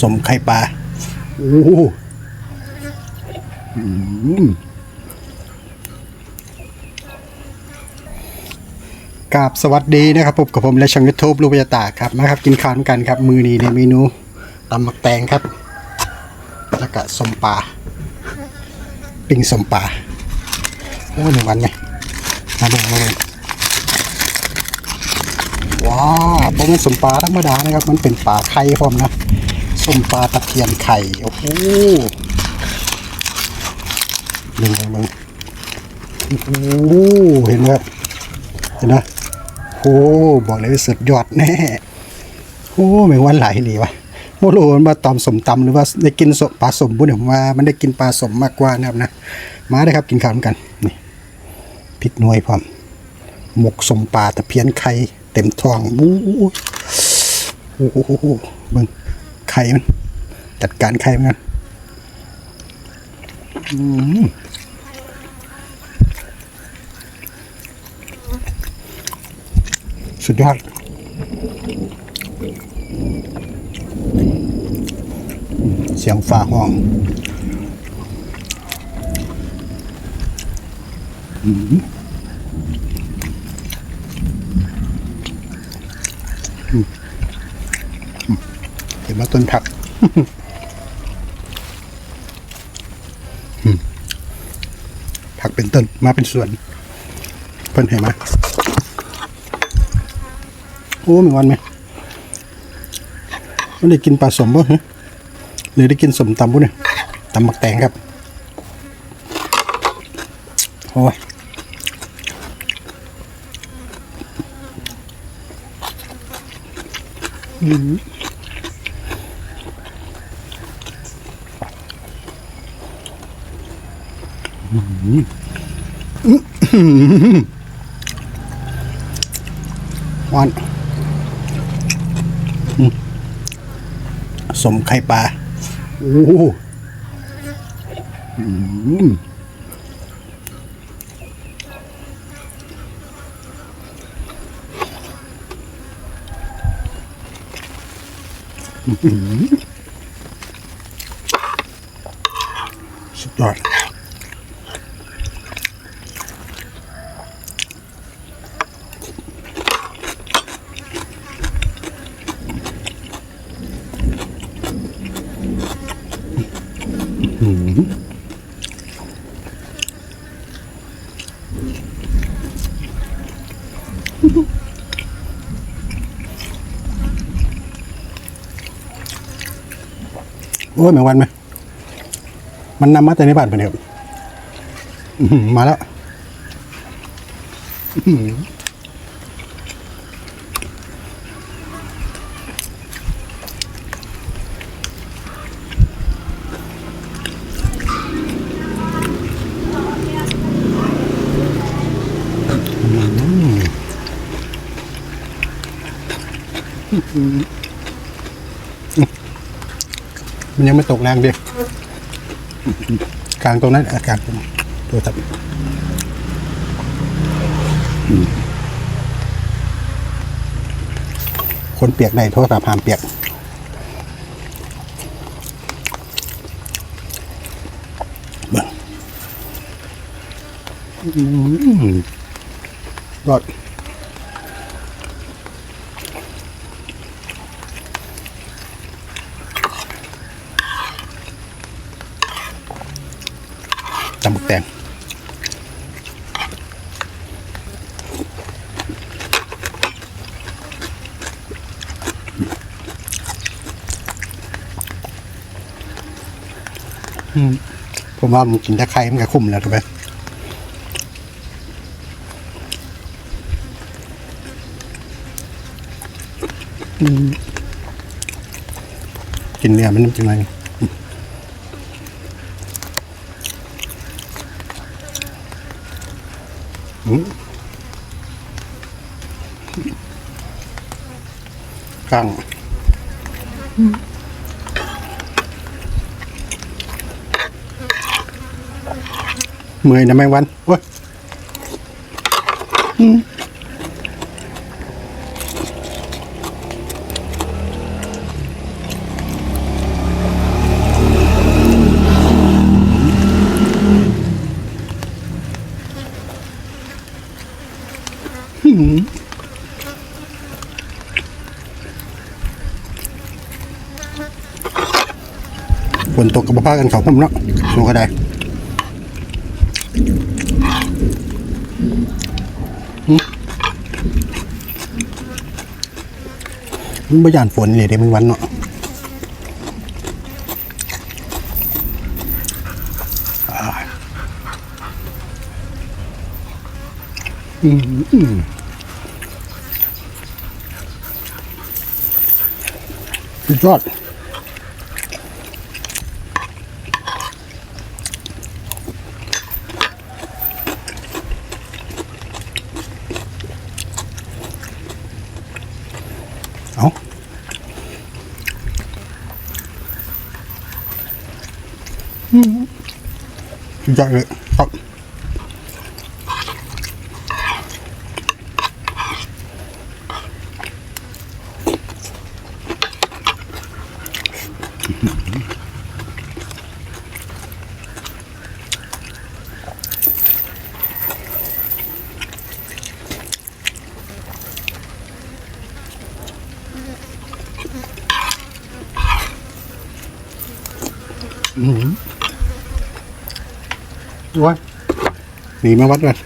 สมไข่ปลาโอ้โหอืมกราบสวัสดีนะครับพบกับผมและช่องยูทูบลูกพยาตาครับมาครับ กินข้าวกันครับ มือนี้ในเมนูตำหมักแตงครับ แล้วก็สมปลาปิ้งสมปลาโอ้หนึ่งวันไงมาดูมาดู ว้าวเพราะมันสมปลาธรรมดานะครับ มันเป็นปลาไข่พร้อมนะสมปลาตะเพียนไข่ โอ้โหหนึ่งมึงโอ้โหเห็นไหมครับ เห็นไหมโอ้บอกเลยสุดยอดแน่โอ้ไม่วันไหลหลีวะโมโลมันมาตอมสมตำหรือว่าได้กินปลาสมบุญผมว่ามันได้กินปลาสมมากกว่านะครับนะ มาได้ครับกินข้าวกัน นี่พริกหน่วยพร้อมหมกสมปลาตะเพียนไข่ เต็มท้องบู๊โอ้โหเบิ่งไข่มัน จัดการไข่มันกันสุดยอดเสียงฟ้าห้องเห็ นว่าต้นผักผักเป็นต้นมาเป็นส่วน เพิ่นเห็นไหมโอ้มีวันไหมมันได้กินปลาสมบ่ฮะหรือได้กินสมตำบุเนี่ยตำหมักแตงครับโอ้ย หวานสมไข่ปลา โอ้โหสุดยอด โอ้ยแมงวันไหม มันนำมาแต่ในบ้านไปเนี่ยครับอื้อหือมาแล้ว มันยังไม่ตกแรงเดียกลางตรงนั้นอากาศตัวตับคนเปียกในโทรศัพท์หามเปียกเบิ่งอืมรอดตำบัก แตงผมว่ามันกินตะไคร้มันก็คุ้มแล้วถูกไหมกินเนื้อมันเป็นยังไงอืมกลางเมื่อยนะแมงวันโอ้ย ฝนตกกับผ้ากันเขาผมเนาะดูก็ได้มันบ่ยานฝนเลยเด้มันวันเนาะอ่าอืมอืม สุดยอดเอาสุดยอดเลยครับ ดูว่าหนีมาวัดกัน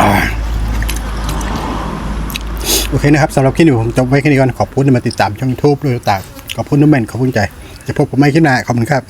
อ่าโอเคนะครับสำหรับคลิปนี้ผมจบไว้แค่นี้ก่อนขอบคุณที่มาติดตามช่องทูบด้วยต่างขอบคุณน้ำแมนขอบคุณใจ จะพบผมไม่ขึ้นหน้าขอบคุณครับ